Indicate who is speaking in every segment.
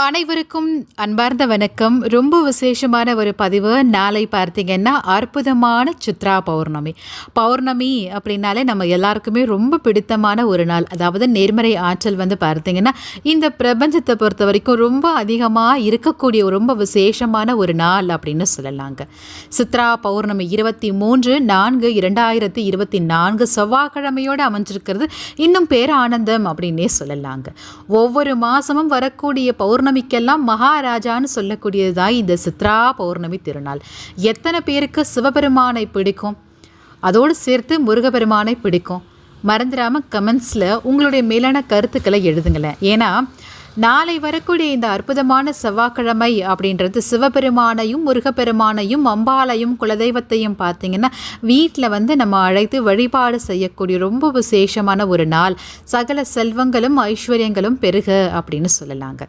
Speaker 1: அனைவருக்கும் அன்பார்ந்த வணக்கம். ரொம்ப விசேஷமான ஒரு பதிவு. நாளை பார்த்தீங்கன்னா அற்புதமான சித்ரா பௌர்ணமி. பௌர்ணமி அப்படின்னாலே நம்ம எல்லாருக்குமே ரொம்ப பிடித்தமான ஒரு நாள். அதாவது நேர்மறை ஆற்றல் வந்து பார்த்தீங்கன்னா இந்த பிரபஞ்சத்தை பொறுத்த வரைக்கும் ரொம்ப அதிகமாக இருக்கக்கூடிய ரொம்ப விசேஷமான ஒரு நாள் அப்படின்னு சொல்லலாங்க. சித்ரா பௌர்ணமி இருபத்தி மூன்று நான்கு இரண்டாயிரத்தி இருபத்தி நான்கு செவ்வாய்க்கிழமையோடு அமைஞ்சிருக்கிறது. இன்னும் பேரானந்தம் அப்படின்னே சொல்லலாங்க. ஒவ்வொரு மாதமும் வரக்கூடிய பௌர்ணமி பௌர்ணமிக்கெல்லாம் மகாராஜான்னு சொல்லக்கூடியது தான் இந்த சித்ரா பௌர்ணமி திருநாள். எத்தனை பேருக்கு சிவபெருமானை பிடிக்கும்? அதோடு சேர்த்து முருகபெருமானை பிடிக்கும். மறந்துடாமல் கமெண்ட்ஸில் உங்களுடைய மேலான கருத்துக்களை எழுதுங்களேன். ஏன்னா நாளை வரக்கூடிய இந்த அற்புதமான செவ்வாய்க்கிழமை அப்படின்றது சிவபெருமானையும் முருகப்பெருமானையும் அம்பாளையும் குலதெய்வத்தையும் பார்த்தீங்கன்னா வீட்டில் வந்து நம்ம அழைத்து வழிபாடு செய்யக்கூடிய ரொம்ப விசேஷமான ஒரு நாள். சகல செல்வங்களும் ஐஸ்வர்யங்களும் பெருக அப்படின்னு சொல்லலாங்க.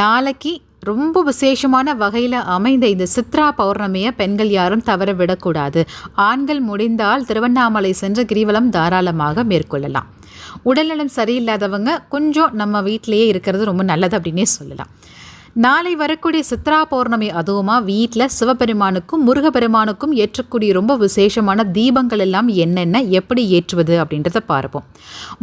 Speaker 1: நாளைக்கு ரொம்ப விசேஷமான வகையில் அமைந்த இந்த சித்ரா பௌர்ணமியை பெண்கள் யாரும் தவற விடக்கூடாது. ஆண்கள் முடிந்தால் திருவண்ணாமலை சென்று கிரிவலம் தாராளமாக மேற்கொள்ளலாம். உடல்நலம் சரியில்லாதவங்க கொஞ்சம் நம்ம வீட்டிலேயே இருக்கிறது ரொம்ப நல்லது அப்படின்னே சொல்லலாம். நாளை வரக்கூடிய சித்ரா பௌர்ணமி அதுவுமா வீட்டில் சிவபெருமானுக்கும் முருகப்பெருமானுக்கும் ஏற்றக்கூடிய ரொம்ப விசேஷமான தீபங்கள் எல்லாம் என்னென்ன எப்படி ஏற்றுவது அப்படின்றத பார்ப்போம்.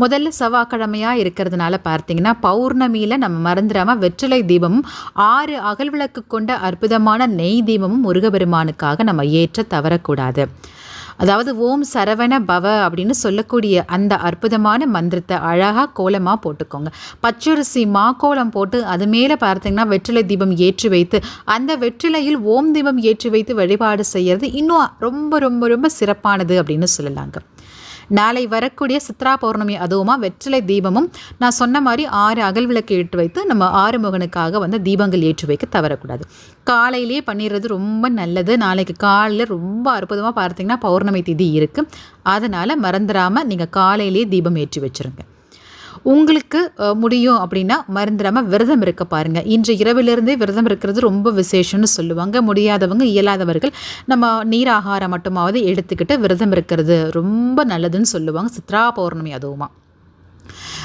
Speaker 1: முதல்ல செவ்வாய்க்கிழமையாக இருக்கிறதுனால பார்த்தீங்கன்னா பௌர்ணமியில் நம்ம மறந்துடாமல் வெற்றிலை தீபமும் ஆறு அகல் விளக்கு கொண்ட அற்புதமான நெய் தீபமும் முருகப்பெருமானுக்காக நம்ம ஏற்ற தவறக்கூடாது. அதாவது ஓம் சரவண பவ அப்படின்னு சொல்லக்கூடிய அந்த அற்புதமான மந்திரத்தை அழகாக கோலமாக போட்டுக்கோங்க. பச்சரிசி மாக்கோலம் போட்டு அது மேலே பார்த்தீங்கன்னா வெற்றிலை தீபம் ஏற்றி வைத்து அந்த வெற்றிலையில் ஓம் தீபம் ஏற்றி வைத்து வழிபாடு செய்கிறது இன்னும் ரொம்ப ரொம்ப ரொம்ப சிறப்பானது அப்படின்னு சொல்லலாங்க. நாளை வரக்கூடிய சித்ரா பௌர்ணமி அதுவுமா வெற்றிலை தீபமும் நான் சொன்ன மாதிரி ஆறு அகல் விளக்கு ஏற்றி வைத்து நம்ம ஆறுமுகனுக்காக வந்து தீபங்கள் ஏற்றி வைக்க தவறக்கூடாது. காலையிலேயே பண்ணிடுறது ரொம்ப நல்லது. நாளைக்கு காலையில் ரொம்ப அற்புதமாக பார்த்தீங்கன்னா பௌர்ணமி திதி இருக்குது அதனால் மறந்துடாமல் நீங்கள் காலையிலேயே தீபம் ஏற்றி வச்சுருங்க. உங்களுக்கு முடியும் அப்படின்னா மறந்துடாமல் விரதம் இருக்க பாருங்கள் இன்று இரவிலிருந்தே விரதம் இருக்கிறது ரொம்ப விசேஷம்னு சொல்லுவாங்க. முடியாதவங்க இயலாதவர்கள் நம்ம நீர் ஆகாரம் மட்டுமாவது எடுத்துக்கிட்டு விரதம் இருக்கிறது ரொம்ப நல்லதுன்னு சொல்லுவாங்க. சித்ரா பௌர்ணமி அதுவுமா.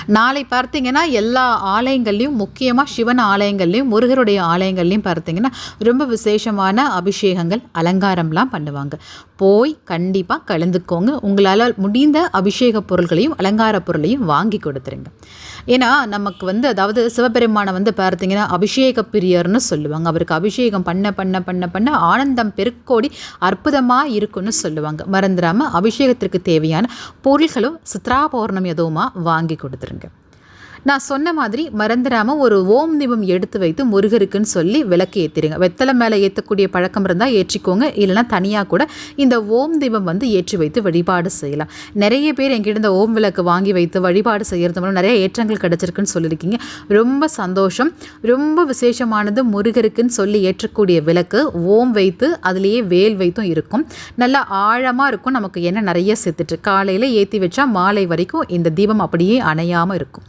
Speaker 1: நாளை பார்த்தீங்கன்னா எல்லா ஆலயங்கள்லையும் முக்கியமாக சிவன் ஆலயங்கள்லையும் முருகருடைய ஆலயங்கள்லையும் பார்த்தீங்கன்னா ரொம்ப விசேஷமான அபிஷேகங்கள் அலங்காரம்லாம் பண்ணுவாங்க. போய் கண்டிப்பாக கலந்துக்கோங்க. உங்களால் முடிந்த அபிஷேக பொருள்களையும் அலங்கார பொருளையும் வாங்கி கொடுத்துருங்க. ஏன்னா நமக்கு வந்து அதாவது சிவபெருமானை வந்து பார்த்தீங்கன்னா அபிஷேக பிரியர்னு சொல்லுவாங்க. அவருக்கு அபிஷேகம் பண்ண பண்ண பண்ண பண்ண ஆனந்தம் பெருக்கோடி அற்புதமாக இருக்குன்னு சொல்லுவாங்க. மறந்துடாமல் அபிஷேகத்திற்கு தேவையான பொருள்களும் சித்ரா பௌர்ணமி எதுவுமா வாங்கி கொடுத்துருங்க. நான் சொன்ன மாதிரி மறந்துடாமல் ஒரு ஓம் தீபம் எடுத்து வைத்து முருகருக்குன்னு சொல்லி விளக்கு ஏற்றிடுங்க வெத்தலை மேலே ஏற்றக்கூடிய பழக்கம் இருந்தால் ஏற்றிக்கோங்க. இல்லைனா தனியாக கூட இந்த ஓம் தீபம் வந்து ஏற்றி வைத்து வழிபாடு செய்யலாம். நிறைய பேர் எங்கிட்ட இந்த ஓம் விளக்கு வாங்கி வைத்து வழிபாடு செய்கிறது மூலம் நிறைய ஏற்றங்கள் கிடச்சிருக்குன்னு சொல்லியிருக்கீங்க. ரொம்ப சந்தோஷம். ரொம்ப விசேஷமானது முருகருக்குன்னு சொல்லி ஏற்றக்கூடிய விளக்கு ஓம் வைத்து அதுலேயே வேல் வைத்தும் இருக்கும். நல்லா ஆழமாக இருக்கும். நமக்கு என்ன நிறைய சேர்த்துட்டு காலையில் ஏற்றி வச்சா மாலை வரைக்கும் இந்த தீபம் அப்படியே அணையாமல் இருக்கும்.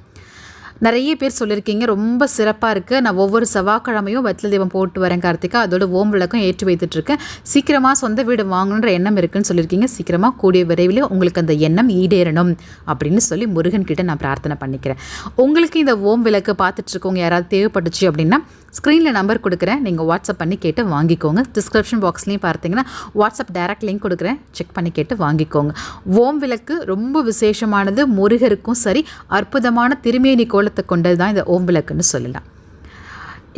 Speaker 1: நிறைய பேர் சொல்லியிருக்கீங்க ரொம்ப சிறப்பாக இருக்குது நான் ஒவ்வொரு செவ்வாய்க்கிழமையும் வெத்தலை தீபம் போட்டு வரேன் கார்த்திகா. அதோட ஓம் விளக்கம் ஏற்றி வைத்துட்ருக்கேன் சீக்கிரமாக சொந்த வீடு வாங்கணுன்ற எண்ணம் இருக்குன்னு சொல்லியிருக்கீங்க. சீக்கிரமாக கூடிய விரைவில் உங்களுக்கு அந்த எண்ணம் ஈடேறணும் அப்படின்னு சொல்லி முருகன் கிட்ட நான் பிரார்த்தனை பண்ணிக்கிறேன். உங்களுக்கு இந்த ஓம் விளக்கு பார்த்துட்ருக்கவங்க யாராவது தேவைப்பட்டுச்சு அப்படின்னா ஸ்க்ரீனில் நம்பர் கொடுக்குறேன். நீங்கள் வாட்ஸ்அப் பண்ணி கேட்டு வாங்கிக்கோங்க. டிஸ்கிரிப்ஷன் பாக்ஸ்லேயும் பார்த்தீங்கன்னா வாட்ஸ்அப் டேரக்ட் லிங்க் கொடுக்குறேன். செக் பண்ணி கேட்டு வாங்கிக்கோங்க. ஓம் விளக்கு ரொம்ப விசேஷமானது. முருகருக்கும் சரி அற்புதமான திருமேனி கோலத்தை கொண்டது தான் இந்த ஓம் விளக்குன்னு சொல்லலாம்.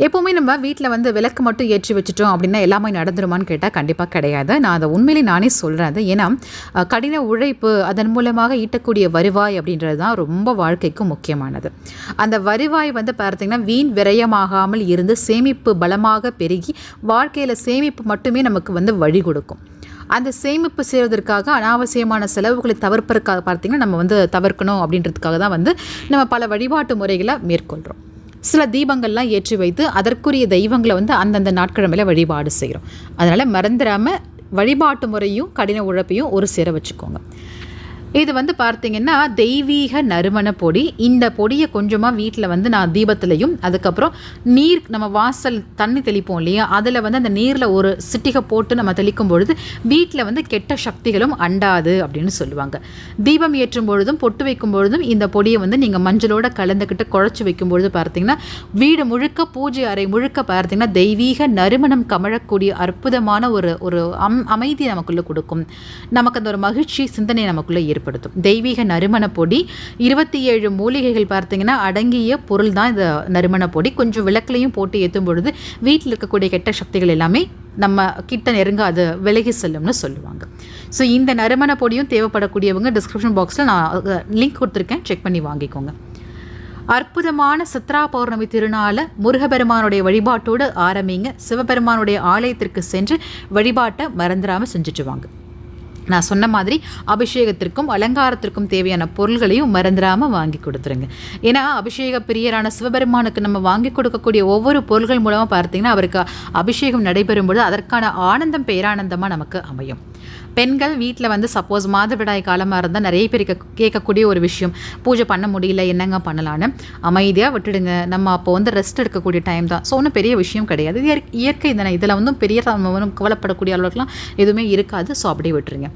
Speaker 1: எப்போவுமே நம்ம வீட்டில் வந்து விளக்கு மட்டும் ஏற்றி வச்சுட்டோம் அப்படின்னா எல்லாமே நடந்துருமான்னு கேட்டால் கண்டிப்பாக கிடையாது. நான் அதை உண்மையிலே நானே சொல்கிறேன் அது ஏன்னா கடின உழைப்பு அதன் மூலமாக ஈட்டக்கூடிய வருவாய் அப்படின்றது தான் ரொம்ப வாழ்க்கைக்கு முக்கியமானது. அந்த வருவாய் வந்து பார்த்தீங்கன்னா வீண் விரயமாகாமல் இருந்து சேமிப்பு பலமாக பெருகி வாழ்க்கையில் சேமிப்பு மட்டுமே நமக்கு வந்து வழி கொடுக்கும். அந்த சேமிப்பு செய்வதற்காக அனாவசியமான செலவுகளை தவிர்ப்பதற்காக பார்த்தீங்கன்னா நம்ம வந்து தவிர்க்கணும் அப்படின்றதுக்காக தான் வந்து நம்ம பல வழிபாட்டு முறைகளை மேற்கொள்கிறோம் சில தீபங்கள்லாம் ஏற்றி வைத்து அதற்குரிய தெய்வங்களை வந்து அந்தந்த நாட்கிழமையில் வழிபாடு செய்கிறோம். அதனால் மறந்துடாமல் வழிபாட்டு முறையும் கடின உழைப்பையும் ஒரு சேர வச்சுக்கோங்க. இது வந்து பார்த்தீங்கன்னா தெய்வீக நறுமண பொடி. இந்த பொடியை கொஞ்சமாக வீட்டில் வந்து நான் தீபத்துலையும் அதுக்கப்புறம் நீர் நம்ம வாசல் தண்ணி தெளிப்போம் இல்லையா? அதில் வந்து அந்த நீரில் ஒரு சிட்டிகை போட்டு நம்ம தெளிக்கும் பொழுது வீட்டில் வந்து கெட்ட சக்திகளும் அண்டாது அப்படின்னு சொல்லுவாங்க. தீபம் ஏற்றும் பொழுதும் பொட்டு வைக்கும் பொழுதும் இந்த பொடியை வந்து நீங்கள் மஞ்சளோட கலந்துக்கிட்டு குழச்சி வைக்கும் பொழுது பார்த்தீங்கன்னா வீடு முழுக்க பூஜை அறை முழுக்க பார்த்தீங்கன்னா தெய்வீக நறுமணம் கமழக்கூடிய அற்புதமான ஒரு ஒரு அம் அமைதி நமக்குள்ளே கொடுக்கும். நமக்கு அந்த ஒரு மகிழ்ச்சி சிந்தனை நமக்குள்ளே இருக்கும் ஏற்படுத்தும். தெய்வீக நறுமண பொடி இருபத்தி ஏழு மூலிகைகள் பார்த்தீங்கன்னா அடங்கிய பொருள் தான் இந்த நறுமண பொடி. கொஞ்சம் விளக்குலையும் போட்டு ஏற்றும் பொழுது வீட்டில் இருக்கக்கூடிய கெட்ட சக்திகள் எல்லாமே நம்ம கிட்ட நெருங்க அது விலகி செல்லும்னு சொல்லுவாங்க. ஸோ இந்த நறுமண பொடியும் தேவைப்படக்கூடியவங்க டிஸ்கிரிப்ஷன் பாக்ஸில் நான் லிங்க் கொடுத்துருக்கேன். செக் பண்ணி வாங்கிக்கோங்க. அற்புதமான சித்ரா பௌர்ணமி திருநாளை முருகபெருமானுடைய வழிபாட்டோடு ஆரம்பிங்க. சிவபெருமானுடைய ஆலயத்திற்கு சென்று வழிபாட்டை மறந்துடாமல் செஞ்சுட்டு வாங்க. நான் சொன்ன மாதிரி அபிஷேகத்திற்கும் அலங்காரத்திற்கும் தேவையான பொருள்களையும் மறந்துடாமல் வாங்கி கொடுத்துருங்க. ஏன்னா அபிஷேக பிரியரான சிவபெருமானுக்கு நம்ம வாங்கி கொடுக்கக்கூடிய ஒவ்வொரு பொருள்கள் மூலமாக பார்த்தீங்கன்னா அவருக்கு அபிஷேகம் நடைபெறும் அதற்கான ஆனந்தம் பேரானந்தமாக நமக்கு அமையும். பெண்கள் வீட்டில் வந்து சப்போஸ் மாதவிடாய் காலமாக இருந்தால் நிறைய பேர் கேட்கக்கூடிய ஒரு விஷயம். பூஜை பண்ண முடியல என்னங்க பண்ணலான்னு அமைதியாக விட்டுடுங்க. நம்ம அப்போ வந்து ரெஸ்ட் எடுக்கக்கூடிய டைம் தான். ஸோ ஒன்றும் பெரிய விஷயம் கிடையாது. இது இயற்கை தானே. இதில் வந்து பெரிய நம்ம கவலைப்படக்கூடிய அளவுக்குலாம் எதுவுமே இருக்காது. ஸோ அப்படியே விட்டுருங்க.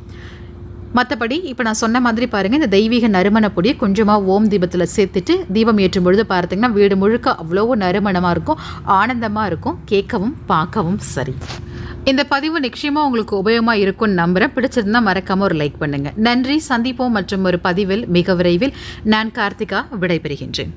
Speaker 1: மற்றபடி இப்போ நான் சொன்ன மாதிரி பாருங்கள் இந்த தெய்வீக நறுமண பொடியை கொஞ்சமாக ஓம் தீபத்தில் சேர்த்துட்டு தீபம் ஏற்றும் பொழுது பார்த்தீங்கன்னா வீடு முழுக்க அவ்வளோ நறுமணமாக இருக்கும் ஆனந்தமாக இருக்கும் கேட்கவும் பார்க்கவும் சரி. இந்த பதிவு நிச்சயமாக உங்களுக்கு உபயோகமாக இருக்கும்னு நம்புகிறேன் பிடிச்சிருந்தா மறக்காமல் ஒரு லைக் பண்ணுங்கள் நன்றி சந்திப்போம் மற்றும் ஒரு பதிவில் மிக விரைவில். நான் கார்த்திகா விடைபெறுகின்றேன்.